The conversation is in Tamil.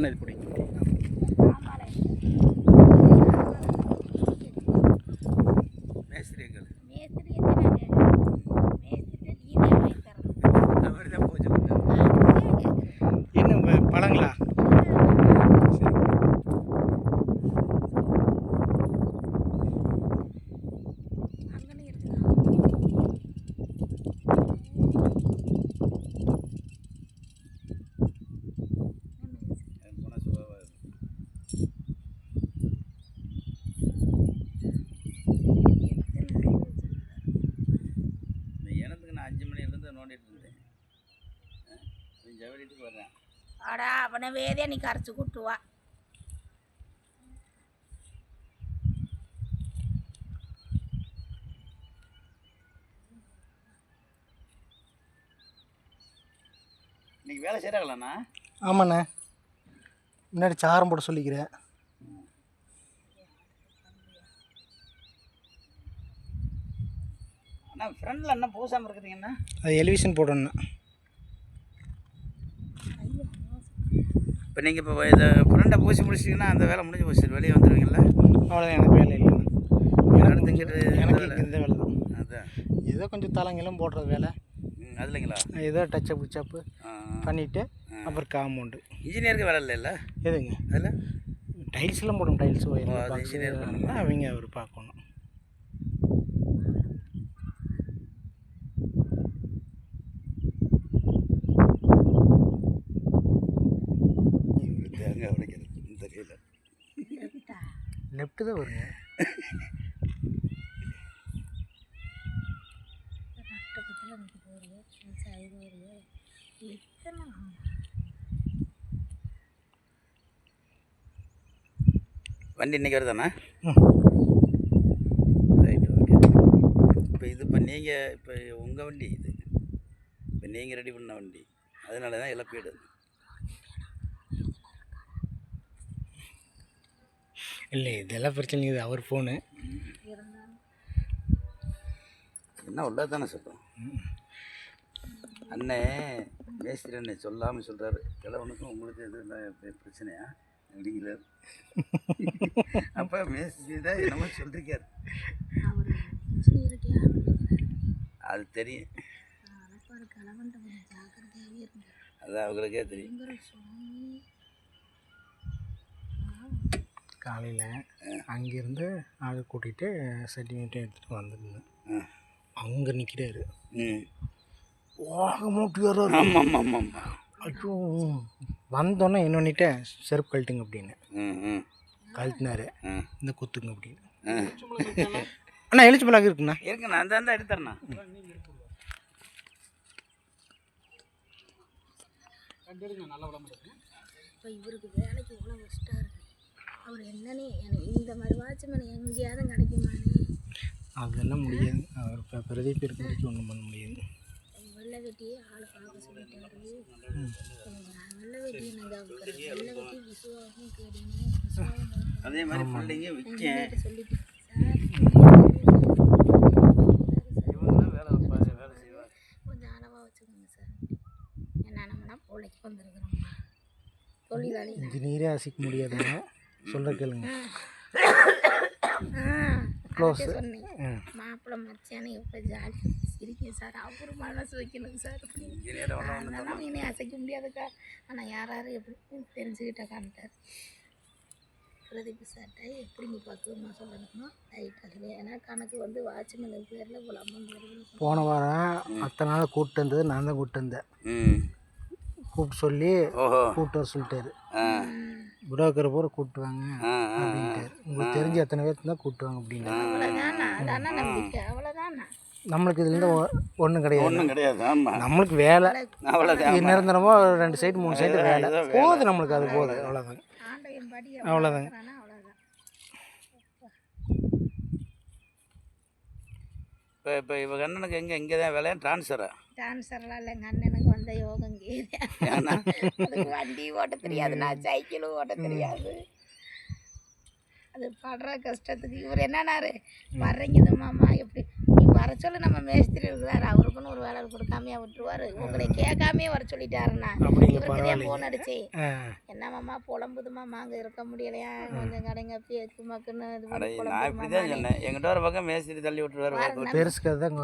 அண்ணன் இது பிடிக்கும் மேஸ்திரிகள் மேஸ்திரி எத்தனை மேஸ்திரி நீதான் வாங்கி தரணும் அவர் தான் பூஜை பண்ணார் என்ன வ- பழங்களா சரி அங்கனே இருக்குதா எனக்கு போனால் சுபாவாக இருக்கும் இந்த இனத்துக்கு நான் அஞ்சு மணிலேருந்து நோண்டிட்டு இருந்தேன் ஜவடிட்டு வர்றேன் ஆடா அவனை வேதே நீ கரைச்சி கூட்டு வா இன்னைக்கு வேலை செய்கிறாங்களாண்ணா ஆமாண்ணே. முன்னாடி சாரம் போட சொல்லிக்கிறேன். அண்ணா ஃப்ரெண்டில் என்ன பூசாமல் இருக்கிறீங்கண்ணா அது எலிவிஷன் போடணும் இப்போ நீங்கள் இப்போ இதை ஃப்ரெண்டை பூசி முடிச்சிட்டிங்கன்னா அந்த வேலை முடிஞ்சு போச்சு வெளியே வந்துடுவீங்களா அவ்வளோதான் எனக்கு வேலை இல்லை எனக்கு எனக்கு இந்த இந்த வேலை தான். அதான். ஏதோ கொஞ்சம் தலங்கிலும் போடுறது வேலை. ம், அது இல்லைங்களா ஏதோ டச்சப் உச்சப்பு ஆ பண்ணிவிட்டு அப்புறம் காம்பவுண்டு இன்ஜினியருக்கு வேலை இல்லைல்ல எதுங்க? அதில்? டைல்ஸ்லாம் போடும் டைல்ஸ் ஒயர்? அவங்க அவர் பார்க்கணும். லெஃப்ட்டு தான் வருங்க பக்கத்தில் எனக்கு போறியே சைடு வரையே எத்தனை வண்டி வருதாண்ணா? Right okay. இப்போ இது இப்போ நீங்கள் இப்போ உங்கள் வண்டி இது. இப்போ நீங்கள் ரெடி பண்ண வண்டி. அதனால தான் இழப்பீடு. இல்லை இதெல்லாம் பிரச்சனை இது அவர் ஃபோனு என்ன உள்ள தானே சொல்கிறோம் அண்ணே மேஸ்திரி அண்ணே சொல்லாமல் சொல்கிறாரு கிழவனுக்கும் உங்களுக்கு எது இல்லை இப்படி பிரச்சனையா? அப்படிங்கிறார் அப்போ மேஸ்திரி தான் என்னமோ சொல்லிருக்காரு. அது தெரியும். அது அவங்களுக்கே தெரியும். காலையில் அங்கேருந்து ஆளை கூட்டிகிட்டு சர்டிஃபிகேட்டை எடுத்துகிட்டு வந்துருந்தேன். அங்கே நிற்கிறாரு ம். வாக மூட்டி வர்றாரு. ஆமாம் ஆமாம் ஆமாம் ஐயோ. வந்தோன்னே என்ன பண்ணிட்டு செருப்பு கழட்டுங்க அப்படின்னு. கழட்டினாரு. ம் இந்த குத்துங்க அப்படின்னு. அண்ணா எழுச்சி பழக்கம் இருக்குண்ணா. இருக்குண்ணா அந்த அந்த எடுத்துறேண்ணா இப்போ இவருக்கு வேலைக்கு இவ்வளோ கஷ்டம் இருக்கு. அவர் என்னன்னே எனக்கு இந்த மாதிரி வாட்ச்மேன் எங்கேயாவது கிடைக்குமானே. அதெல்லாம் முடியாது. அவர் இப்போ பிரதீப் இருக்கிறதுக்கு ஒன்றும் பண்ண முடியாது. வெள்ளை வெட்டியே ஆள் பார்க்க சொல்லிட்டாரு. வெள்ளை வெட்டி எனக்கு வெள்ளை வெட்டி விசுவாசம் கேட்டீங்க விசுவாசம் அதே மாதிரி பிள்ளைங்க விற்க. சொல்லிட்டு கொஞ்சம் அளவாக வச்சுக்கோங்க சார். என்ன நம்மனா பிள்ளைக்கு வந்திருக்கிறோம்மா தொழிலாளி இன்ஜினியரே அசைக்க முடியாதுங்க. சொல்கிற கேளுங்க. க்ளோஸ் மாப்பிள்ளை மச்சானே இப்போ ஜாலியாக சிரிக்கேன் சார். அவர் மனசு வைக்கணும் சார். அதெல்லாம் இனி அசைக்க முடியாதுக்கா. ஆனால் யார் யார் எப்படி தெரிஞ்சுக்கிட்ட காமிட்டார் பிரதீப் சார்கிட்ட எப்படி நீ பக்குவமாக சொல்லணுமோ ரைட் அதில் ஏன்னா கணக்கு வந்து வாட்ச்மேன் பேரில் இவ்வளோ அமௌண்ட். போன வாரம் அத்தனை நாள் கூப்பிட்டு வந்தது நான் தான் கூப்பிட்டு வந்தேன். ம். கூப்பிட்டு சொல்லி கூப்பிட்டு வர சொல்லிட்டாரு. ஆ. புரோக்கரை பூரா கூப்பிட்டு வாங்க உங்களுக்கு தெரிஞ்ச எத்தனை பேர் தான் கூப்பிட்டு வாங்க அப்படின்னு நம்மளுக்கு இதுலேருந்து ஒன்றும் கிடையாது. ஒன்றும் கிடையாது. ஆமாம் நம்மளுக்கு வேலை. அவ்வளோதான் இது நிரந்தரமாக ஒரு ரெண்டு சைடு மூணு சைடு வேலை. போதும் நம்மளுக்கு அது போதும். அவ்வளோதாங்க அவ்வளோதாங்க அவ்வளோதான் அவ்வளோதான் இப்போ இப்போ இவங்க அண்ணனுக்கு எங்கே? இங்கே தான் வேலையா? ட்ரான்ஸ்ஃபரா? டான்ஸர்லாம் இல்லை எங்கள் அண்ணனுக்கு வந்த யோகம் ஏன்னா? வண்டி ஓட்ட தெரியாது. நான் சைக்கிளும் ஓட்ட தெரியாது. அது படுற கஷ்டத்துக்கு இவர் என்னன்னாரு? வர்றீங்க மாமா. எப்படி? சொல்லி நம்ம மேஸ்திரி இருக்கிறாரு அவருக்குன்னு ஒரு வேலை கொடுக்காமையா விட்டுருவாரு. உங்களை கேட்காமையே வர சொல்லிட்டாருண்ணா. இவருக்கு தான் பரவாயில்லைங்க ஃபோன் அடிச்சு. ஆ. என்னம்மாம்மா புலம்புதுமாம்மா அங்கே இருக்க முடியலையா? கொஞ்சம் கடைங்க பேச்சு மக்குன்னு இது பண்ணி தான் எங்கிட்ட ஒரு பக்கம் மேஸ்திரி தள்ளி விட்டுருவாரு பெருசுக்கு அதுதான்